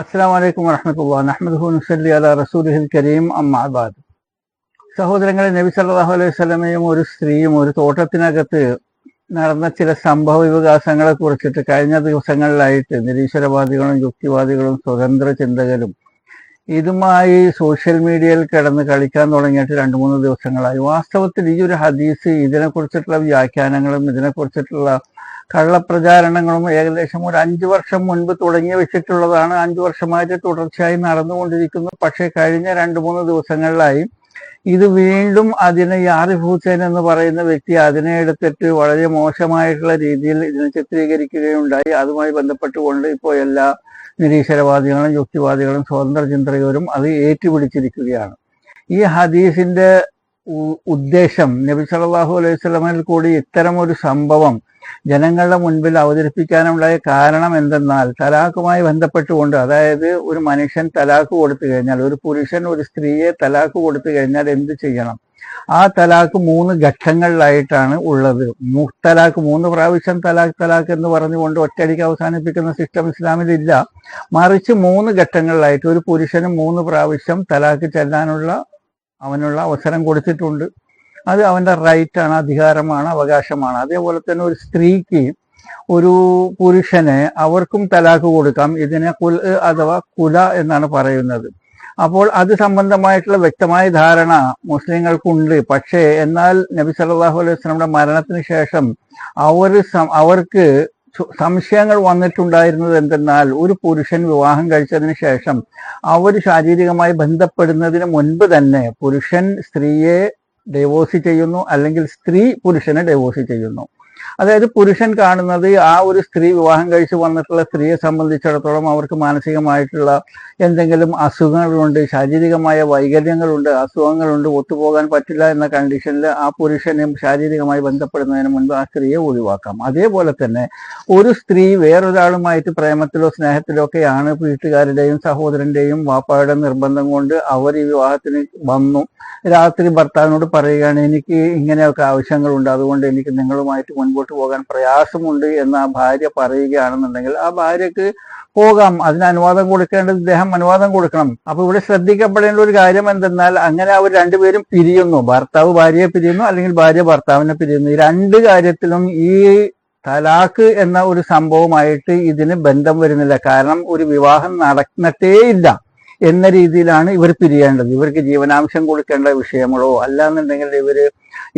അസ്സാം വലൈക്കും വറഹമത്തുള്ള. അഹമ്മദ് നസല്ലി അല റസൂലിഹിൽ കരീം. അമ്മാബാദ് സഹോദരങ്ങളെ നബി സല്ലാഹു അലൈഹി സ്വലമയും ഒരു സ്ത്രീയും ഒരു തോട്ടത്തിനകത്ത് നടന്ന ചില സംഭവ വികാസങ്ങളെ കുറിച്ചിട്ട് കഴിഞ്ഞ ദിവസങ്ങളിലായിട്ട് നിരീശ്വരവാദികളും യുക്തിവാദികളും സ്വതന്ത്ര ചിന്തകരും ഇതുമായി സോഷ്യൽ മീഡിയയിൽ കിടന്ന് കളിക്കാൻ തുടങ്ങിയിട്ട് രണ്ട് മൂന്ന് ദിവസങ്ങളായി. വാസ്തവത്തിൽ ഈ ഒരു ഹദീസ് ഇതിനെക്കുറിച്ചിട്ടുള്ള വ്യാഖ്യാനങ്ങളും ഇതിനെക്കുറിച്ചിട്ടുള്ള കള്ളപ്രചാരണങ്ങളും ഏകദേശം ഒരു അഞ്ചു വർഷം മുൻപ് തുടങ്ങി വെച്ചിട്ടുള്ളതാണ്. അഞ്ചു വർഷമായിട്ട് തുടർച്ചയായി നടന്നുകൊണ്ടിരിക്കുന്നു. പക്ഷേ കഴിഞ്ഞ രണ്ട് മൂന്ന് ദിവസങ്ങളിലായി ഇത് വീണ്ടും അതിനെ യാറിഫ് ഹുസൈൻ എന്ന് പറയുന്ന വ്യക്തി അതിനെ എടുത്തിട്ട് വളരെ മോശമായിട്ടുള്ള രീതിയിൽ ഇതിനെ ചിത്രീകരിക്കുകയുണ്ടായി. അതുമായി ബന്ധപ്പെട്ടുകൊണ്ട് ഇപ്പോൾ എല്ലാ നിരീശ്വരവാദികളും യുക്തിവാദികളും സ്വതന്ത്ര ചിന്തകരും അത് ഏറ്റുപിടിച്ചിരിക്കുകയാണ്. ഈ ഹദീസിന്റെ ഉദ്ദേശം നബി സല്ലല്ലാഹു അലൈഹി സ്വലമിൽ കൂടി ഇത്തരം ഒരു സംഭവം ജനങ്ങളുടെ മുൻപിൽ അവതരിപ്പിക്കാനുണ്ടായ കാരണം എന്തെന്നാൽ തലാഖുമായി ബന്ധപ്പെട്ടുകൊണ്ട് അതായത് ഒരു മനുഷ്യൻ തലാഖ് കൊടുത്തു കഴിഞ്ഞാൽ ഒരു പുരുഷൻ ഒരു സ്ത്രീയെ തലാഖ് കൊടുത്തു കഴിഞ്ഞാൽ എന്ത് ചെയ്യണം? ആ തലാഖ് മൂന്ന് ഘട്ടങ്ങളിലായിട്ടാണ് ഉള്ളത്. മുത്തലാഖ് മൂന്ന് പ്രാവശ്യം തലാഖ് തലാഖ് എന്ന് പറഞ്ഞുകൊണ്ട് ഒറ്റയടിക്ക് അവസാനിപ്പിക്കുന്ന സിസ്റ്റം ഇസ്ലാമിൽ ഇല്ല മറിച്ച് മൂന്ന് ഘട്ടങ്ങളിലായിട്ട് ഒരു പുരുഷന് മൂന്ന് പ്രാവശ്യം തലാഖ് ചെല്ലാനുള്ള അവനുള്ള അവസരം കൊടുത്തിട്ടുണ്ട്. അത് റൈറ്റ് ആണ് അധികാരമാണ് അവകാശമാണ്. അതേപോലെ തന്നെ ഒരു സ്ത്രീക്ക് ഒരു പുരുഷനെ അവർക്കും തലാഖ് കൊടുക്കാം ഇതിനെ കുൽ അഥവാ കുല എന്നാണ് പറയുന്നത്. അപ്പോൾ അത് സംബന്ധമായിട്ടുള്ള വ്യക്തമായ ധാരണ മുസ്ലിങ്ങൾക്കുണ്ട്. പക്ഷേ എന്നാൽ നബി സല്ലാഹു അലൈഹി വസല്ലമയുടെ മരണത്തിന് ശേഷം അവർ അവർക്ക് സംശയങ്ങൾ വന്നിട്ടുണ്ടായിരുന്നത് എന്തെന്നാൽ ഒരു പുരുഷൻ വിവാഹം കഴിച്ചതിന് ശേഷം അവർ ശാരീരികമായി ബന്ധപ്പെടുന്നതിന് മുൻപ് തന്നെ പുരുഷൻ സ്ത്രീയെ ഡൈവോഴ്സ് ചെയ്യുന്നു അല്ലെങ്കിൽ സ്ത്രീ പുരുഷനെ ഡൈവോഴ്സ് ചെയ്യുന്നു. അതായത് പുരുഷൻ കാണുന്നത് ആ ഒരു സ്ത്രീ വിവാഹം കഴിച്ച് വന്നിട്ടുള്ള സ്ത്രീയെ സംബന്ധിച്ചിടത്തോളം അവർക്ക് മാനസികമായിട്ടുള്ള എന്തെങ്കിലും അസുഖങ്ങളുണ്ട് ശാരീരികമായ വൈകല്യങ്ങളുണ്ട് അസുഖങ്ങളുണ്ട് ഒത്തുപോകാൻ പറ്റില്ല എന്ന കണ്ടീഷനിൽ ആ പുരുഷനും ശാരീരികമായി ബന്ധപ്പെടുന്നതിന് മുൻപ് ആ സ്ത്രീയെ ഒഴിവാക്കാം. അതേപോലെ തന്നെ ഒരു സ്ത്രീ വേറൊരാളുമായിട്ട് പ്രേമത്തിലോ സ്നേഹത്തിലോ ഒക്കെയാണ് വീട്ടുകാരുടെയും സഹോദരന്റെയും വാപ്പായുടെ നിർബന്ധം കൊണ്ട് അവർ ഈ വിവാഹത്തിന് വന്നു. രാത്രി ഭർത്താവിനോട് പറയുകയാണ് എനിക്ക് ഇങ്ങനെയൊക്കെ ആവശ്യങ്ങളുണ്ട്. അതുകൊണ്ട് എനിക്ക് നിങ്ങളുമായിട്ട് മുൻപോട്ട് പോകാൻ പ്രയാസമുണ്ട് എന്ന് ആ ഭാര്യ പറയുകയാണെന്നുണ്ടെങ്കിൽ ആ ഭാര്യക്ക് പോകാം. അതിന് അനുവാദം കൊടുക്കേണ്ടത് ഇദ്ദേഹം അനുവാദം കൊടുക്കണം. അപ്പൊ ഇവിടെ ശ്രദ്ധിക്കപ്പെടേണ്ട ഒരു കാര്യം എന്തെന്നാൽ അങ്ങനെ അവർ രണ്ടുപേരും പിരിയുന്നു. ഭർത്താവ് ഭാര്യയെ പിരിയുന്നു അല്ലെങ്കിൽ ഭാര്യ ഭർത്താവിനെ പിരിയുന്നു. ഈ രണ്ട് കാര്യത്തിലും ഈ തലാഖ് എന്ന ഒരു സംഭവമായിട്ട് ഇതിന് ബന്ധം വരുന്നില്ല. കാരണം ഒരു വിവാഹം നടന്നിട്ടേ ഇല്ല എന്ന രീതിയിലാണ് ഇവർ പിരിയേണ്ടത്. ഇവർക്ക് ജീവനാംശം കൊടുക്കേണ്ട വിഷയങ്ങളോ അല്ലാന്നുണ്ടെങ്കിൽ ഇവർ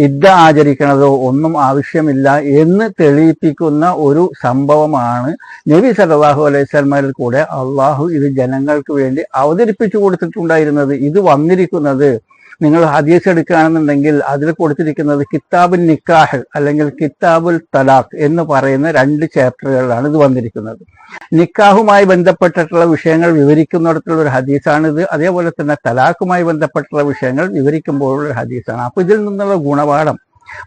ഇദ്ദ ആചരിക്കണതോ ഒന്നും ആവശ്യമില്ല എന്ന് തെളിയിപ്പിക്കുന്ന ഒരു സംഭവമാണ് നബി സല്ലല്ലാഹു അലൈഹി സ്വലമയിൽ കൂടെ അള്ളാഹു ഇത് ജനങ്ങൾക്ക് വേണ്ടി അവതരിപ്പിച്ചു കൊടുത്തിട്ടുണ്ടായിരുന്നത്. ഇത് വന്നിരിക്കുന്നത് നിങ്ങൾ ഹദീസ് എടുക്കുകയാണെന്നുണ്ടെങ്കിൽ അതിൽ കൊടുത്തിരിക്കുന്നത് കിതാബുൽ നിക്കാഹ് അല്ലെങ്കിൽ കിതാബുൽ തലാഖ് എന്ന് പറയുന്ന രണ്ട് ചാപ്റ്ററുകളിലാണ് ഇത് വന്നിരിക്കുന്നത്. നിക്കാഹുമായി ബന്ധപ്പെട്ടിട്ടുള്ള വിഷയങ്ങൾ വിവരിക്കുന്നിടത്തുള്ള ഒരു ഹദീസാണിത്. അതേപോലെ തന്നെ തലാഖുമായി ബന്ധപ്പെട്ടുള്ള വിഷയങ്ങൾ വിവരിക്കുമ്പോഴുള്ള ഹദീസാണ്. അപ്പൊ ഇതിൽ നിന്നുള്ള ഗുണപാഠം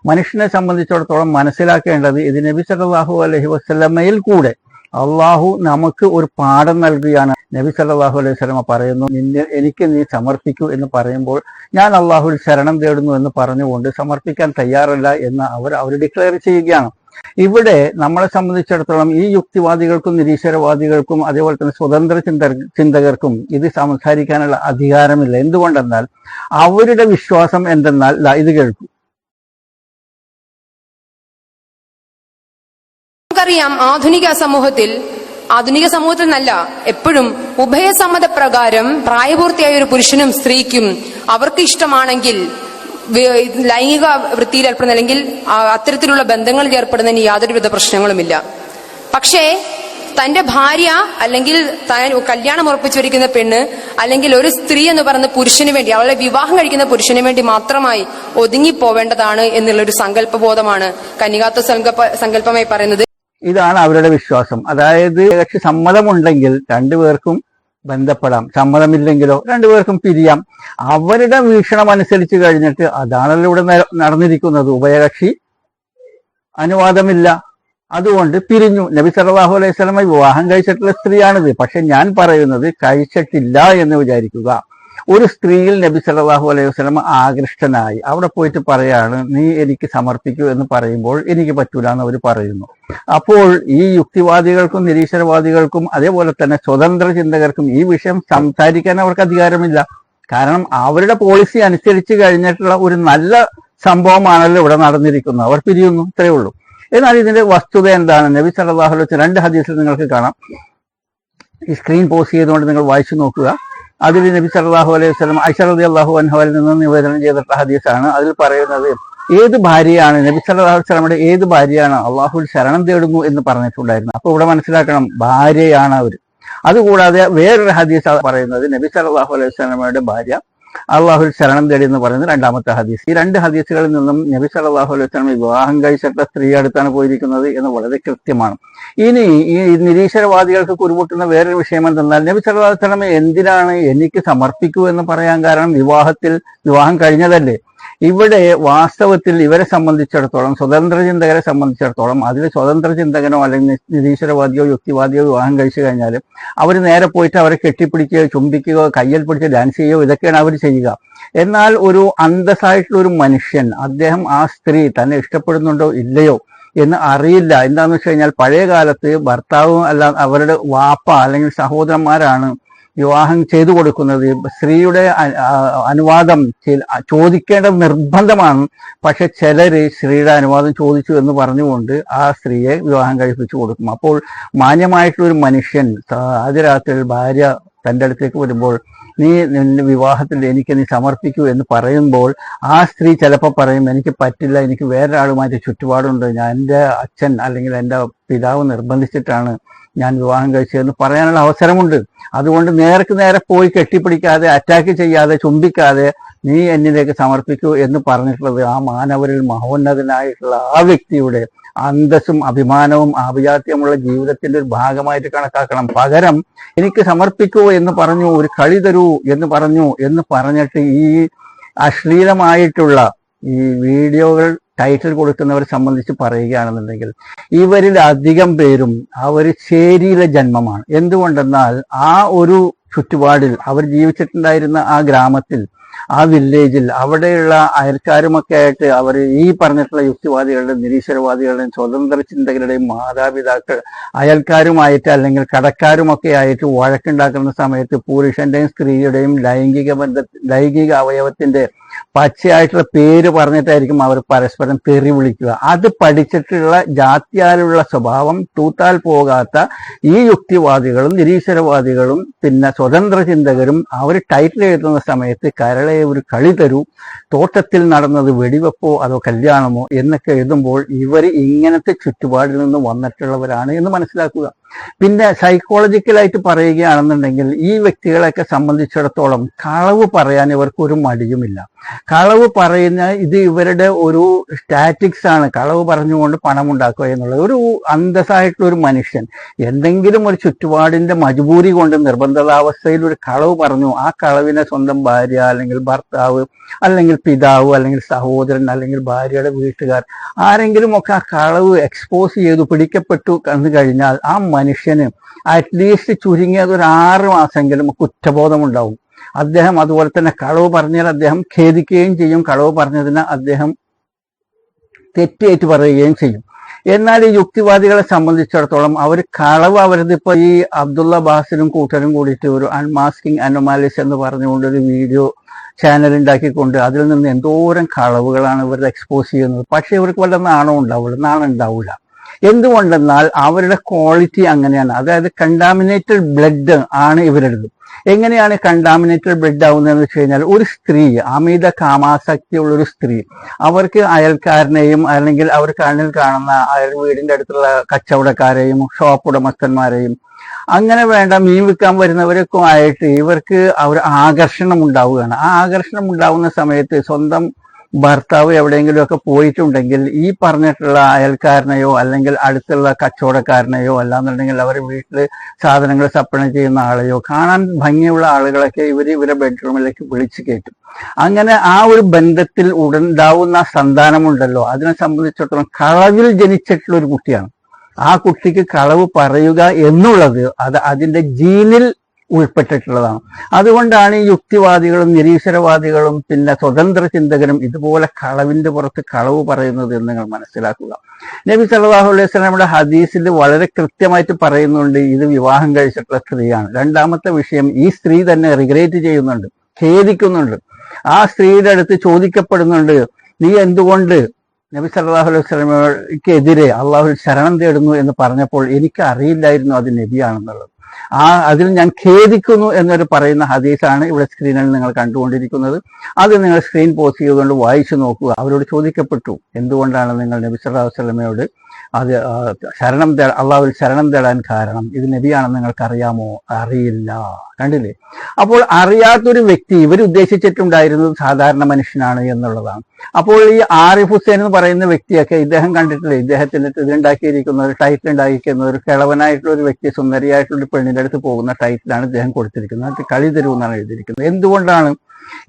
മനുഷ്യനെ സംബന്ധിച്ചിടത്തോളം മനസ്സിലാക്കേണ്ടത് ഇത് നബി സല്ലല്ലാഹു അലൈഹി വസല്ലമയിൽ കൂടെ അള്ളാഹു നമുക്ക് ഒരു പാഠം നൽകുകയാണ് നബി സല്ലാഹു അലൈഹി സ്വലമ പറയുന്നു നിന്നെ എനിക്ക് നീ സമർപ്പിക്കൂ എന്ന് പറയുമ്പോൾ ഞാൻ അള്ളാഹുവിൽ ശരണം തേടുന്നു എന്ന് പറഞ്ഞുകൊണ്ട് സമർപ്പിക്കാൻ തയ്യാറല്ല എന്ന് അവർ അവർ ഡിക്ലെയർ ചെയ്യുകയാണ്. ഇവിടെ നമ്മളെ സംബന്ധിച്ചിടത്തോളം ഈ യുക്തിവാദികൾക്കും നിരീശ്വരവാദികൾക്കും അതേപോലെ തന്നെ സ്വതന്ത്ര ചിന്ത ചിന്തകർക്കും ഇത് സംസാരിക്കാനുള്ള അധികാരമില്ല. എന്തുകൊണ്ടെന്നാൽ അവരുടെ വിശ്വാസം എന്തെന്നാൽ ഇത് കേൾക്കൂ. നമുക്കറിയാം ആധുനിക സമൂഹത്തിൽ ആധുനിക സമൂഹത്തിൽ നല്ല എപ്പോഴും ഉഭയസമ്മത പ്രകാരം പ്രായപൂർത്തിയായ ഒരു പുരുഷനും സ്ത്രീക്കും അവർക്ക് ഇഷ്ടമാണെങ്കിൽ ലൈംഗിക വൃത്തിയിൽ ഏർപ്പെടുന്ന അല്ലെങ്കിൽ അത്തരത്തിലുള്ള ബന്ധങ്ങളിൽ ഏർപ്പെടുന്നതിന് യാതൊരുവിധ പ്രശ്നങ്ങളുമില്ല. പക്ഷേ തന്റെ ഭാര്യ അല്ലെങ്കിൽ താൻ കല്യാണം ഉറപ്പിച്ചിരിക്കുന്ന പെണ്ണ് അല്ലെങ്കിൽ ഒരു സ്ത്രീ എന്ന് പറയുന്ന പുരുഷന് വേണ്ടി അവളെ വിവാഹം കഴിക്കുന്ന പുരുഷന് വേണ്ടി മാത്രമായി ഒതുങ്ങിപ്പോവേണ്ടതാണ് എന്നുള്ള ഒരു സങ്കല്പബോധമാണ് കന്യകാത്വ സങ്കല്പ സങ്കല്പമായി പറയുന്നത്. ഇതാണ് അവരുടെ വിശ്വാസം. അതായത് കക്ഷി സമ്മതമുണ്ടെങ്കിൽ രണ്ടുപേർക്കും ബന്ധപ്പെടാം. സമ്മതമില്ലെങ്കിലോ രണ്ടുപേർക്കും പിരിയാം. അവരുടെ വീക്ഷണം അനുസരിച്ച് കഴിഞ്ഞിട്ട് അതാണല്ലോ ഇവിടെ നടന്നിരിക്കുന്നത്. ഉഭയകക്ഷി അനുവാദമില്ല. അതുകൊണ്ട് പിരിഞ്ഞു. നബി സല്ലല്ലാഹു അലൈഹി സ്വലമ വിവാഹം കഴിച്ചിട്ടുള്ള സ്ത്രീയാണിത്. പക്ഷെ ഞാൻ പറയുന്നത് കഴിച്ചിട്ടില്ല എന്ന് വിചാരിക്കുക. ഒരു സ്ത്രീയിൽ നബി സലാഹു അലൈഹി വസ്ലം ആകൃഷ്ടനായി. അവിടെ പോയിട്ട് പറയാണ് നീ എനിക്ക് സമർപ്പിക്കൂ എന്ന് പറയുമ്പോൾ എനിക്ക് പറ്റൂല എന്ന് അവർ പറയുന്നു. അപ്പോൾ ഈ യുക്തിവാദികൾക്കും നിരീശ്വരവാദികൾക്കും അതേപോലെ തന്നെ സ്വതന്ത്ര ചിന്തകർക്കും ഈ വിഷയം സംസാരിക്കാൻ അവർക്ക് അധികാരമില്ല. കാരണം അവരുടെ പോളിസി അനുസരിച്ച് കഴിഞ്ഞിട്ടുള്ള ഒരു നല്ല സംഭവമാണല്ലോ ഇവിടെ നടന്നിരിക്കുന്നത്. അവർ പിരിയുന്നു ഇത്രയേ ഉള്ളൂ. എന്നാൽ ഇതിന്റെ വസ്തുത എന്താണ്? നബി സലാഹു അലൈഹി രണ്ട് ഹദീസിൽ നിങ്ങൾക്ക് കാണാം. ഈ സ്ക്രീൻ പോസ്റ്റ് ചെയ്തുകൊണ്ട് നിങ്ങൾ വായിച്ചു നോക്കുക. അതിൽ നബി സല്ലാഹു അലൈഹി വസ്ലം ഐഷ അള്ളാഹു അൻഹുവിൽ നിന്ന് നിവേദനം ചെയ്തിട്ടുള്ള ഹദീസാണ്. അതിൽ പറയുന്നത് ഏത് ഭാര്യയാണ് നബി സല്ലാഹു വസ്ലമുടെ ഏത് ഭാര്യയാണ് അള്ളാഹുൽ ശരണം തേടുന്നു എന്ന് പറഞ്ഞിട്ടുണ്ടായിരുന്നു. അപ്പോൾ ഇവിടെ മനസ്സിലാക്കണം ഭാര്യയാണ് അവർ അതുകൂടാതെ വേറൊരു ഹദീസ് പറയുന്നത് നബി സല്ലാഹു അലൈഹി വസ്ലമയുടെ ഭാര്യ അള്ളാഹുൽ ശരണം തേടി എന്ന് പറയുന്ന രണ്ടാമത്തെ ഹദീസ്. ഈ രണ്ട് ഹദീസുകളിൽ നിന്നും നബി സല്ലാഹു അലൈഹി വസല്ലം വിവാഹം കഴിച്ചിട്ടുള്ള സ്ത്രീ അടുത്താണ് പോയിരിക്കുന്നത് എന്ന് വളരെ കൃത്യമാണ്. ഇനി ഈ നിരീശ്വരവാദികൾക്ക് കുരുമുട്ടുന്ന വേറൊരു വിഷയം എന്തെന്നാൽ നബി സല്ലാഹു വസല്ലം എന്തിനാണ് എനിക്ക് സമർപ്പിക്കൂ എന്ന് പറയാൻ കാരണം വിവാഹത്തിൽ വിവാഹം കഴിഞ്ഞതല്ലേ? ഇവിടെ വാസ്തവത്തിൽ ഇവരെ സംബന്ധിച്ചിടത്തോളം സ്വതന്ത്ര ചിന്തകരെ സംബന്ധിച്ചിടത്തോളം അതിൽ സ്വതന്ത്ര ചിന്തകനോ അല്ലെങ്കിൽ നിരീശ്വരവാദിയോ യുക്തിവാദിയോ വിവാഹം കഴിച്ചു കഴിഞ്ഞാൽ അവർ നേരെ പോയിട്ട് അവരെ കെട്ടിപ്പിടിക്കുകയോ ചുംബിക്കുകയോ കയ്യിൽ പിടിച്ച് ഡാൻസ് ചെയ്യുകയോ ഇതൊക്കെയാണ് അവർ ചെയ്യുക. എന്നാൽ ഒരു അന്തസ്സായിട്ടുള്ള ഒരു മനുഷ്യൻ അദ്ദേഹം ആ സ്ത്രീ തന്നെ ഇഷ്ടപ്പെടുന്നുണ്ടോ ഇല്ലയോ എന്ന് അറിയില്ല. എന്താണെന്ന് വെച്ച് കഴിഞ്ഞാൽ പഴയ കാലത്ത് ഭർത്താവും അല്ല അവരുടെ വാപ്പ അല്ലെങ്കിൽ സഹോദരന്മാരാണ് വിവാഹം ചെയ്തു കൊടുക്കുന്നത് സ്ത്രീയുടെ അനുവാദം ചെ- ചോദിക്കേണ്ടത് നിർബന്ധമാണ്. പക്ഷെ ചിലര് സ്ത്രീയുടെ അനുവാദം ചോദിച്ചു എന്ന് പറഞ്ഞുകൊണ്ട് ആ സ്ത്രീയെ വിവാഹം കഴിപ്പിച്ചു കൊടുക്കും. അപ്പോൾ മാന്യമായിട്ടുള്ള ഒരു മനുഷ്യൻ ആദ്യരാത്രിയിൽ ഭാര്യ തന്റെ അടുത്തേക്ക് വരുമ്പോൾ നീ നിന്റെ വിവാഹത്തിൽ എനിക്ക് നീ സമർപ്പിക്കൂ എന്ന് പറയുമ്പോൾ ആ സ്ത്രീ ചിലപ്പോൾ പറയും എനിക്ക് പറ്റില്ല എനിക്ക് വേറൊരാളുമായിട്ട് ചുറ്റുപാടുണ്ട്. ഞാൻ എന്റെ അച്ഛൻ അല്ലെങ്കിൽ എന്റെ പിതാവ് നിർബന്ധിച്ചിട്ടാണ് ഞാൻ വിവാഹം കഴിച്ചതെന്ന് പറയാനുള്ള അവസരമുണ്ട്. അതുകൊണ്ട് നേർക്ക് നേരെ പോയി കെട്ടിപ്പിടിക്കാതെ അറ്റാക്ക് ചെയ്യാതെ ചുംബിക്കാതെ നീ എന്നിലേക്ക് സമർപ്പിക്കൂ എന്ന് പറഞ്ഞിട്ടുള്ളത് ആ മാനവരിൽ മഹോന്നതനായിട്ടുള്ള ആ വ്യക്തിയുടെ അന്തസ്സും അഭിമാനവും ആഭിജാത്യമുള്ള ജീവിതത്തിന്റെ ഒരു ഭാഗമായിട്ട് കണക്കാക്കണം. പകരം എനിക്ക് സമർപ്പിക്കൂ എന്ന് പറഞ്ഞു ഒരു കളി തരൂ എന്ന് പറഞ്ഞു എന്ന് പറഞ്ഞിട്ട് ഈ അശ്ലീലമായിട്ടുള്ള ഈ വീഡിയോകൾ ടൈറ്റിൽ കൊടുക്കുന്നവരെ സംബന്ധിച്ച് പറയുകയാണെന്നുണ്ടെങ്കിൽ ഇവരിൽ അധികം പേരും അവർ ശേരിയിലെ ജന്മമാണ്. എന്തുകൊണ്ടെന്നാൽ ആ ഒരു ചുറ്റുപാടിൽ അവർ ജീവിച്ചിട്ടുണ്ടായിരുന്ന ആ ഗ്രാമത്തിൽ ആ വില്ലേജിൽ അവിടെയുള്ള അയൽക്കാരുമൊക്കെ ആയിട്ട് അവർ ഈ പറഞ്ഞിട്ടുള്ള യുക്തിവാദികളുടെയും നിരീശ്വരവാദികളുടെയും സ്വതന്ത്ര ചിന്തകരുടെയും മാതാപിതാക്കൾ അയൽക്കാരുമായിട്ട് അല്ലെങ്കിൽ കടക്കാരുമൊക്കെ ആയിട്ട് വഴക്കുണ്ടാക്കുന്ന സമയത്ത് പുരുഷന്റെയും സ്ത്രീയുടെയും ലൈംഗിക ബന്ധ ലൈംഗിക അവയവത്തിന്റെ പച്ചയായിട്ടുള്ള പേര് പറഞ്ഞിട്ടായിരിക്കും അവർ പരസ്പരം തെറി വിളിക്കുക. അത് പഠിച്ചിട്ടുള്ള ജാത്യാലുള്ള സ്വഭാവം തൂത്താൽ പോകാത്ത ഈ യുക്തിവാദികളും നിരീശ്വരവാദികളും പിന്നെ സ്വതന്ത്ര ചിന്തകരും അവർ ടൈറ്റിൽ എഴുതുന്ന സമയത്ത് കരളെ ഒരു കളി തരൂ തോട്ടത്തിൽ നടന്നത് വെടിവെപ്പോ അതോ കല്യാണമോ എന്നൊക്കെ എഴുതുമ്പോൾ ഇവർ ഇങ്ങനത്തെ ചുറ്റുപാടിൽ നിന്ന് വന്നിട്ടുള്ളവരാണ് എന്ന് മനസ്സിലാക്കുക. പിന്നെ സൈക്കോളജിക്കലായിട്ട് പറയുകയാണെന്നുണ്ടെങ്കിൽ ഈ വ്യക്തികളെയൊക്കെ സംബന്ധിച്ചിടത്തോളം കളവ് പറയാൻ ഇവർക്ക് ഒരു മടിയുമില്ല. കളവ് പറയുന്ന ഇത് ഇവരുടെ ഒരു സ്റ്റാറ്റിക്സ് ആണ്. കളവ് പറഞ്ഞുകൊണ്ട് പണം ഉണ്ടാക്കുക എന്നുള്ളത്. ഒരു അന്തസ്സായിട്ടുള്ള ഒരു മനുഷ്യൻ എന്തെങ്കിലും ഒരു ചുറ്റുപാടിന്റെ മജബൂരി കൊണ്ട് നിർബന്ധിതാവസ്ഥയിൽ ഒരു കളവ് പറഞ്ഞു ആ കളവിനെ സ്വന്തം ഭാര്യ അല്ലെങ്കിൽ ഭർത്താവ് അല്ലെങ്കിൽ പിതാവ് അല്ലെങ്കിൽ സഹോദരൻ അല്ലെങ്കിൽ ഭാര്യയുടെ വീട്ടുകാർ ആരെങ്കിലും ഒക്കെ ആ കളവ് എക്സ്പോസ് ചെയ്തു പിടിക്കപ്പെട്ടു കഴിഞ്ഞാൽ ആ മനുഷ്യന് അറ്റ്ലീസ്റ്റ് ചുരുങ്ങിയത് ഒരു ആറ് മാസമെങ്കിലും കുറ്റബോധം ഉണ്ടാവും അദ്ദേഹം അതുപോലെ തന്നെ കളവ് പറഞ്ഞാൽ അദ്ദേഹം ഖേദിക്കുകയും ചെയ്യും. കളവ് പറഞ്ഞതിന് അദ്ദേഹം തെറ്റേറ്റ് പറയുകയും ചെയ്യും. എന്നാൽ ഈ യുക്തിവാദികളെ സംബന്ധിച്ചിടത്തോളം അവർ കളവ് അവരത് ഇപ്പൊ ഈ അബ്ദുള്ള ബാസിനും കൂട്ടരും കൂടിയിട്ട് ഒരു അൺമാസ്കിങ് അനോമാലിസ് എന്ന് പറഞ്ഞുകൊണ്ട് ഒരു വീഡിയോ ചാനൽ ഉണ്ടാക്കിക്കൊണ്ട് അതിൽ നിന്ന് എന്തോരം കളവുകളാണ് ഇവർ എക്സ്പോസ് ചെയ്യുന്നത്. പക്ഷേ ഇവർക്ക് വല്ല നാണം ഉണ്ടാവില്ല നാണം ഉണ്ടാവില്ല എന്തുകൊണ്ടെന്നാൽ അവരുടെ ക്വാളിറ്റി അങ്ങനെയാണ്. അതായത് കണ്ടാമിനേറ്റഡ് ബ്ലഡ് ആണ് ഇവരുടേത്. എങ്ങനെയാണ് കണ്ടാമിനേറ്റഡ് ബ്ലഡ് ആവുന്നതെന്ന് വെച്ച് കഴിഞ്ഞാൽ ഒരു സ്ത്രീ അമിത കാമാസക്തിയുള്ള ഒരു സ്ത്രീ അവർക്ക് അയൽക്കാരനെയും അല്ലെങ്കിൽ അവർ കണ്ണിൽ കാണുന്ന അയൽ വീടിന്റെ അടുത്തുള്ള കച്ചവടക്കാരെയും ഷോപ്പ് ഉടമസ്ഥന്മാരെയും അങ്ങനെ വേണ്ട മീൻ വിൽക്കാൻ വരുന്നവരൊക്കെ ആയിട്ട് ഇവർക്ക് അവർ ആകർഷണം ഉണ്ടാവുകയാണ്. ആ ആകർഷണം ഉണ്ടാവുന്ന സമയത്ത് സ്വന്തം ഭർത്താവ് എവിടെയെങ്കിലുമൊക്കെ പോയിട്ടുണ്ടെങ്കിൽ ഈ പറഞ്ഞിട്ടുള്ള അയൽക്കാരനെയോ അല്ലെങ്കിൽ അടുത്തുള്ള കച്ചവടക്കാരനെയോ അല്ലാന്നുണ്ടെങ്കിൽ അവർ വീട്ടിൽ സാധനങ്ങൾ സപ്ലൈ ചെയ്യുന്ന ആളെയോ കാണാൻ ഭംഗിയുള്ള ആളുകളൊക്കെ ഇവർ ഇവരെ ബെഡ്റൂമിലേക്ക് വിളിച്ചു കയറ്റും. അങ്ങനെ ആ ഒരു ബന്ധത്തിൽ ഉടണ്ടാവുന്ന സന്താനമുണ്ടല്ലോ. അതിനെ സംബന്ധിച്ചിടത്തോളം കളവിൽ ജനിച്ചിട്ടുള്ള ഒരു കുട്ടിയാണ്. ആ കുട്ടിക്ക് കളവ് പറയുക എന്നുള്ളത് അത് അതിന്റെ ജീനിൽ ഉൾപ്പെട്ടിട്ടുള്ളതാണ്. അതുകൊണ്ടാണ് ഈ യുക്തിവാദികളും നിരീശ്വരവാദികളും പിന്നെ സ്വതന്ത്ര ചിന്തകരും ഇതുപോലെ കളവിന്റെ പുറത്ത് കളവ് പറയുന്നത് എന്ന് നിങ്ങൾ മനസ്സിലാക്കുക. നബി സല്ലല്ലാഹു അലൈഹി വസല്ലമയുടെ ഹദീസിൽ വളരെ കൃത്യമായിട്ട് പറയുന്നുണ്ട് ഇത് വിവാഹം കഴിച്ചിട്ടുള്ള സ്ത്രീയാണ്. രണ്ടാമത്തെ വിഷയം ഈ സ്ത്രീ തന്നെ റിഗ്രേറ്റ് ചെയ്യുന്നുണ്ട് ഖേദിക്കുന്നുണ്ട്. ആ സ്ത്രീയുടെ അടുത്ത് ചോദിക്കപ്പെടുന്നുണ്ട് നീ എന്തുകൊണ്ട് നബി സല്ലല്ലാഹു അലൈഹി സ്വലമയ്ക്കെതിരെ അള്ളാഹു ശരണം തേടുന്നു? എന്ന് പറഞ്ഞപ്പോൾ എനിക്ക് അറിയില്ലായിരുന്നു അത് നബിയാണെന്നുള്ളത്. ആ അതിൽ ഞാൻ ഖേദിക്കുന്നു എന്നൊരു പറയുന്ന ഹദീസാണ് ഇവിടെ സ്ക്രീനിൽ നിങ്ങൾ കണ്ടുകൊണ്ടിരിക്കുന്നത്. അത് നിങ്ങൾ സ്ക്രീൻ പോസ്റ്റ് ചെയ്തുകൊണ്ട് വായിച്ചു നോക്കുക. അവരോട് ചോദിക്കപ്പെട്ടു. എന്തുകൊണ്ടാണ് നിങ്ങൾ നബി വസല്ലമയോട് അത് ശരണം തേ അള്ളാഹുവിൽ ശരണം തേടാൻ കാരണം ഇത് നബിയാണെന്ന് നിങ്ങൾക്ക് അറിയാമോ അറിയില്ല. കണ്ടില്ലേ? അപ്പോൾ അറിയാത്തൊരു വ്യക്തി ഇവർ ഉദ്ദേശിച്ചിട്ടുണ്ടായിരുന്നത് സാധാരണ മനുഷ്യനാണ് എന്നുള്ളതാണ്. അപ്പോൾ ഈ ആരിഫ് ഹുസൈൻ എന്ന് പറയുന്ന വ്യക്തിയൊക്കെ ഇദ്ദേഹം കണ്ടിട്ടില്ലേ? ഇദ്ദേഹത്തിന്റെ ഇതുണ്ടാക്കിയിരിക്കുന്ന ഒരു ടൈറ്റിൽ ഉണ്ടാക്കിയിരിക്കുന്ന ഒരു കിളവനായിട്ടുള്ള ഒരു വ്യക്തി സുന്ദരിയായിട്ടുള്ള ഒരു പെണ്ണിന്റെ അടുത്ത് പോകുന്ന ടൈറ്റിലാണ് ഇദ്ദേഹം കൊടുത്തിരിക്കുന്നത്. കളി കളി തരുമെന്നാണ് എഴുതിയിരിക്കുന്നത്. എന്തുകൊണ്ടാണ്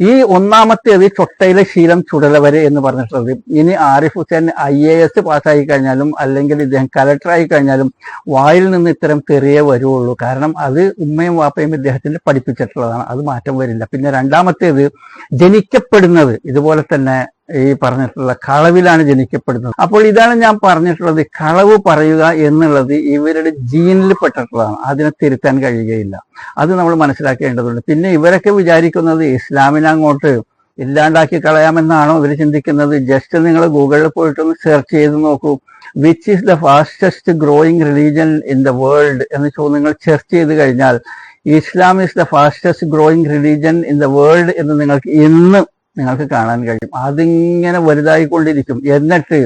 ഈ ഒന്നാമത്തേത് ചൊട്ടയിലെ ശീലം ചുടലവരെ എന്ന് പറഞ്ഞിട്ടുള്ളത്. ഇനി Arif Hussain I A S പാസ്സായി കഴിഞ്ഞാലും അല്ലെങ്കിൽ ഇദ്ദേഹം കലക്ടറായി കഴിഞ്ഞാലും വായിൽ നിന്ന് ഇത്തരം തെറിയേ വരുള്ളൂ. കാരണം അത് ഉമ്മയും വാപ്പയും ഇദ്ദേഹത്തിന് പഠിപ്പിച്ചിട്ടുള്ളതാണ്. അത് മാറ്റം വരില്ല. പിന്നെ രണ്ടാമത്തേത് ജനിക്കപ്പെടുന്നത് ഇതുപോലെ തന്നെ ഈ പറഞ്ഞിട്ടുള്ള കളവിലാണ് ജനിക്കപ്പെടുന്നത്. അപ്പോൾ ഇതാണ് ഞാൻ പറഞ്ഞിട്ടുള്ളത് കളവ് പറയുക എന്നുള്ളത് ഇവരുടെ ജീനിൽ പെട്ടിട്ടുള്ളതാണ്. അതിനെ തിരുത്താൻ കഴിയുകയില്ല. അത് നമ്മൾ മനസ്സിലാക്കേണ്ടതുണ്ട്. പിന്നെ ഇവരൊക്കെ വിചാരിക്കുന്നത് ഇസ്ലാമിനെ അങ്ങോട്ട് ഇല്ലാണ്ടാക്കി കളയാമെന്നാണോ ഇവർ ചിന്തിക്കുന്നത്? ജസ്റ്റ് നിങ്ങൾ ഗൂഗിളിൽ പോയിട്ടൊന്ന് സെർച്ച് ചെയ്ത് നോക്കൂ. Which is the fastest growing religion in the world എന്ന് ചോദ്യം നിങ്ങൾ സെർച്ച് ചെയ്ത് കഴിഞ്ഞാൽ Islam is the fastest growing religion in the world എന്ന് നിങ്ങൾക്ക് ഇന്ന് നിങ്ങൾക്ക് കാണാൻ കഴിയും. അതിങ്ങനെ വലുതായിക്കൊണ്ടിരിക്കും. എന്നിട്ട്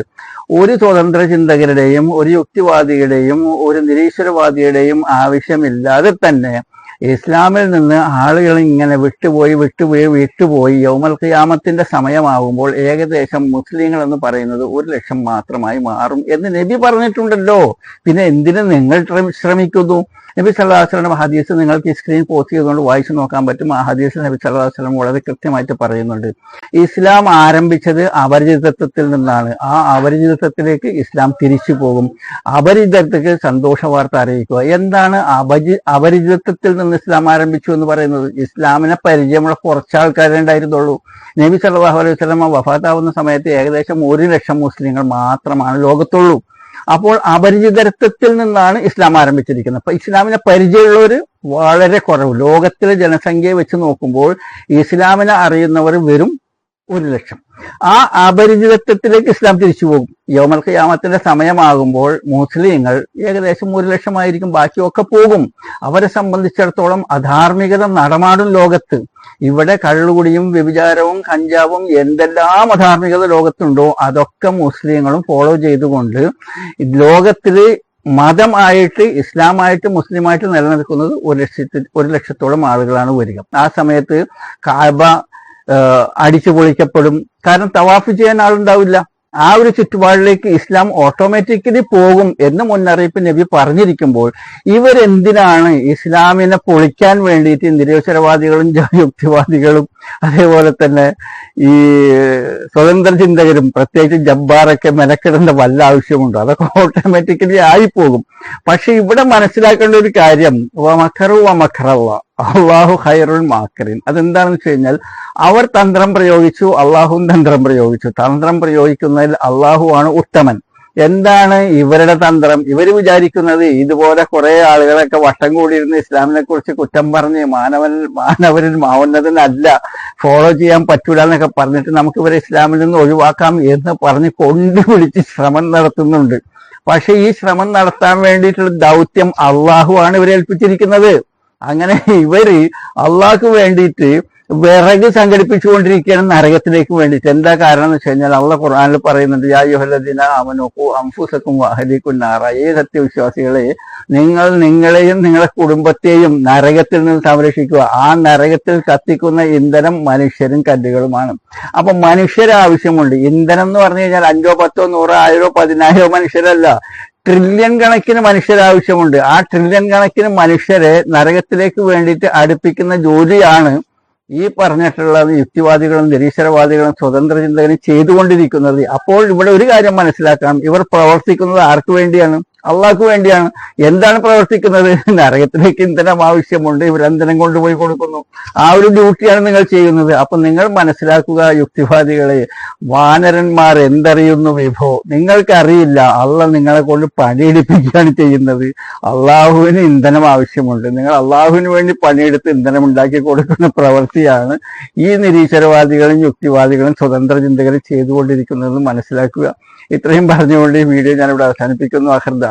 ഒരു സ്വതന്ത്ര ചിന്തകരുടെയും ഒരു യുക്തിവാദിയുടെയും ഒരു നിരീശ്വരവാദിയുടെയും ആവശ്യമില്ലാതെ തന്നെ ഇസ്ലാമിൽ നിന്ന് ആളുകൾ ഇങ്ങനെ വിട്ടുപോയി വിട്ടുപോയി വിട്ടുപോയി യൗമൽ ഖിയാമത്തിന്റെ സമയമാകുമ്പോൾ ഏകദേശം മുസ്ലിങ്ങൾ എന്ന് പറയുന്നത് ഒരു ലക്ഷം മാത്രമായി മാറും എന്ന് നബി പറഞ്ഞിട്ടുണ്ടല്ലോ. പിന്നെ എന്തിനു നിങ്ങൾ ശ്രമി- ശ്രമിക്കുന്നു? നബി വസല്ലം ഹദീസ് നിങ്ങൾക്ക് സ്ക്രീൻ പോസ്റ്റ് ചെയ്തുകൊണ്ട് വായിച്ചു നോക്കാൻ പറ്റും. ആ ഹദീസ് നബി സല്ലാസ്ലം വളരെ കൃത്യമായിട്ട് പറയുന്നുണ്ട്. ഇസ്ലാം ആരംഭിച്ചത് അപരിചിതത്വത്തിൽ നിന്നാണ്. ആ അപരിചിതത്വത്തിലേക്ക് ഇസ്ലാം തിരിച്ചു പോകും. അപരിചിതത്വക്ക് സന്തോഷ വാർത്ത അറിയിക്കുക. എന്താണ് അപരി അപരിചിതത്വത്തിൽ നിന്ന് ഇസ്ലാം ആരംഭിച്ചു എന്ന് പറയുന്നത്. ഇസ്ലാമിനെ പരിചയമുള്ള കുറച്ച് ആൾക്കാരെ ഉണ്ടായിരുന്നുള്ളൂ. നബി സല്ലല്ലാഹു അലൈഹി സ്വലമ വഫാത്താവുന്ന സമയത്ത് ഏകദേശം ഒരു ലക്ഷം മുസ്ലിങ്ങൾ മാത്രമാണ് ലോകത്തുള്ളൂ. അപ്പോൾ അപരിചിതത്വത്തിൽ നിന്നാണ് ഇസ്ലാം ആരംഭിച്ചിരിക്കുന്നത്. അപ്പൊ ഇസ്ലാമിനെ പരിചയമുള്ളവർ വളരെ കുറവ്. ലോകത്തിലെ ജനസംഖ്യയെ വെച്ച് നോക്കുമ്പോൾ ഇസ്ലാമിനെ അറിയുന്നവർ വെറും ഒരു ലക്ഷം. ആ അപരിചിതത്വത്തിലേക്ക് ഇസ്ലാം തിരിച്ചു പോകും. യോമൽ ഖിയാമത്തിന്റെ സമയമാകുമ്പോൾ മുസ്ലിങ്ങൾ ഏകദേശം ഒരു ലക്ഷമായിരിക്കും ബാക്കിയൊക്കെ പോകും. അവരെ സംബന്ധിച്ചിടത്തോളം അധാർമികത നടമാടും ലോകത്ത്. ഇവിടെ കള്ളുകുടിയും വ്യഭിചാരവും കഞ്ചാവും എന്തെല്ലാം അധാർമികത ലോകത്തുണ്ടോ അതൊക്കെ മുസ്ലിങ്ങളും ഫോളോ ചെയ്തുകൊണ്ട് ലോകത്തിൽ മതമായിട്ട് ഇസ്ലാമായിട്ട് മുസ്ലിമായിട്ട് നിലനിൽക്കുന്നത് ഒരു ലക്ഷത്തി ഒരു ലക്ഷത്തോളം ആളുകളാണ് വരിക. ആ സമയത്ത് കാബ അടിച്ചു പൊളിക്കപ്പെടും. കാരണം തവാഫ് ചെയ്യാൻ ആളുണ്ടാവില്ല. ആ ഒരു ചുറ്റുപാടിലേക്ക് ഇസ്ലാം ഓട്ടോമാറ്റിക്കലി പോകും എന്ന് മുന്നറിയിപ്പ് നബി പറഞ്ഞിരിക്കുമ്പോൾ ഇവരെന്തിനാണ് ഇസ്ലാമിനെ പൊളിക്കാൻ വേണ്ടിയിട്ട് നിരീശ്വരവാദികളും യുക്തിവാദികളും അതേപോലെ തന്നെ ഈ സ്വതന്ത്ര ചിന്തകരും പ്രത്യേകിച്ച് ജബ്ബാറൊക്കെ മെനക്കെടേണ്ട വല്ല ആവശ്യമുണ്ടോ? അതൊക്കെ ഓട്ടോമാറ്റിക്കലി ആയിപ്പോകും. പക്ഷെ ഇവിടെ മനസ്സിലാക്കേണ്ട ഒരു കാര്യം വമഖറു വമഖറല്ല അള്ളാഹു ഖൈറുൽ മാക്കറിൻ അതെന്താണെന്ന് വെച്ച് കഴിഞ്ഞാൽ അവർ തന്ത്രം പ്രയോഗിച്ചു അള്ളാഹുവും തന്ത്രം പ്രയോഗിച്ചു. തന്ത്രം പ്രയോഗിക്കുന്നതിൽ അള്ളാഹു ആണ് ഉത്തമൻ. എന്താണ് ഇവരുടെ തന്ത്രം? ഇവർ വിചാരിക്കുന്നത് ഇതുപോലെ കുറെ ആളുകളൊക്കെ വട്ടം കൂടിയിരുന്ന് ഇസ്ലാമിനെ കുറിച്ച് കുറ്റം പറഞ്ഞ് മാനവൻ മാനവരിൽ മാവുന്നതിനല്ല ഫോളോ ചെയ്യാൻ പറ്റൂല എന്നൊക്കെ പറഞ്ഞിട്ട് നമുക്ക് ഇവരെ ഇസ്ലാമിൽ നിന്ന് ഒഴിവാക്കാം എന്ന് പറഞ്ഞ് കൊണ്ടുപിടിച്ച് ശ്രമം നടത്തുന്നുണ്ട്. പക്ഷെ ഈ ശ്രമം നടത്താൻ വേണ്ടിയിട്ടുള്ള ദൗത്യം അള്ളാഹു ആണ് ഇവരെ ഏൽപ്പിച്ചിരിക്കുന്നത്. അങ്ങനെ ഇവർ അള്ളാഹ്ക്ക് വേണ്ടിയിട്ട് വിറക് സംഘടിപ്പിച്ചുകൊണ്ടിരിക്കുകയാണ് നരകത്തിലേക്ക് വേണ്ടിയിട്ട്. എന്താ കാരണം എന്ന് വെച്ച് കഴിഞ്ഞാൽ അള്ള ഖുർആനിൽ പറയുന്നുണ്ട് യാ യുഹല്ലദീന അമനുഖു അംഫുസക്കും വഹദിക്കും നാറ. ഏ സത്യവിശ്വാസികളെ നിങ്ങൾ നിങ്ങളെയും നിങ്ങളുടെ കുടുംബത്തെയും നരകത്തിൽ നിന്ന് സംരക്ഷിക്കുക. ആ നരകത്തിൽ കത്തിക്കുന്ന ഇന്ധനം മനുഷ്യരും കല്ലുകളുമാണ്. അപ്പൊ മനുഷ്യരാവശ്യമുണ്ട്. ഇന്ധനം എന്ന് പറഞ്ഞു കഴിഞ്ഞാൽ അഞ്ചോ പത്തോ നൂറോ ആയിരോ പതിനായിരോ മനുഷ്യരല്ല. ട്രില്യൺ കണക്കിന് മനുഷ്യരാവശ്യമുണ്ട്. ആ ട്രില്യൺ കണക്കിന് മനുഷ്യരെ നരകത്തിലേക്ക് വേണ്ടിയിട്ട് അടുപ്പിക്കുന്ന ജോലിയാണ് ഈ പറഞ്ഞിട്ടുള്ള യുക്തിവാദികളും നിരീശ്വരവാദികളും സ്വതന്ത്ര ചിന്തകരും ചെയ്തുകൊണ്ടിരിക്കുന്നത്. അപ്പോൾ ഇവിടെ ഒരു കാര്യം മനസ്സിലാക്കണം. ഇവർ പ്രവർത്തിക്കുന്നത് ആർക്കു വേണ്ടിയാണ്? അള്ളാഹ്ക്ക് വേണ്ടിയാണ്. എന്താണ് പ്രവർത്തിക്കുന്നത്? നരകത്തിലേക്ക് ഇന്ധനം ആവശ്യമുണ്ട്. ഇവരന്ധനം കൊണ്ടുപോയി കൊടുക്കുന്നു. ആ ഒരു ഡ്യൂട്ടിയാണ് നിങ്ങൾ ചെയ്യുന്നത്. അപ്പൊ നിങ്ങൾ മനസ്സിലാക്കുക യുക്തിവാദികളെ വാനരന്മാർ എന്തറിയുന്നു വിഭോ നിങ്ങൾക്കറിയില്ല. അള്ള നിങ്ങളെ കൊണ്ട് പണിയെടുപ്പിക്കുകയാണ് ചെയ്യുന്നത്. അള്ളാഹുവിന് ഇന്ധനം ആവശ്യമുണ്ട്. നിങ്ങൾ അള്ളാഹുവിന് വേണ്ടി പണിയെടുത്ത് ഇന്ധനം ഉണ്ടാക്കി കൊടുക്കുന്ന പ്രവൃത്തിയാണ് ഈ നിരീശ്വരവാദികളും യുക്തിവാദികളും സ്വതന്ത്ര ചിന്തകരും ചെയ്തുകൊണ്ടിരിക്കുന്നത് മനസ്സിലാക്കുക. ഇത്രയും പറഞ്ഞുകൊണ്ട് ഈ വീഡിയോ ഞാനിവിടെ അവസാനിപ്പിക്കുന്നു.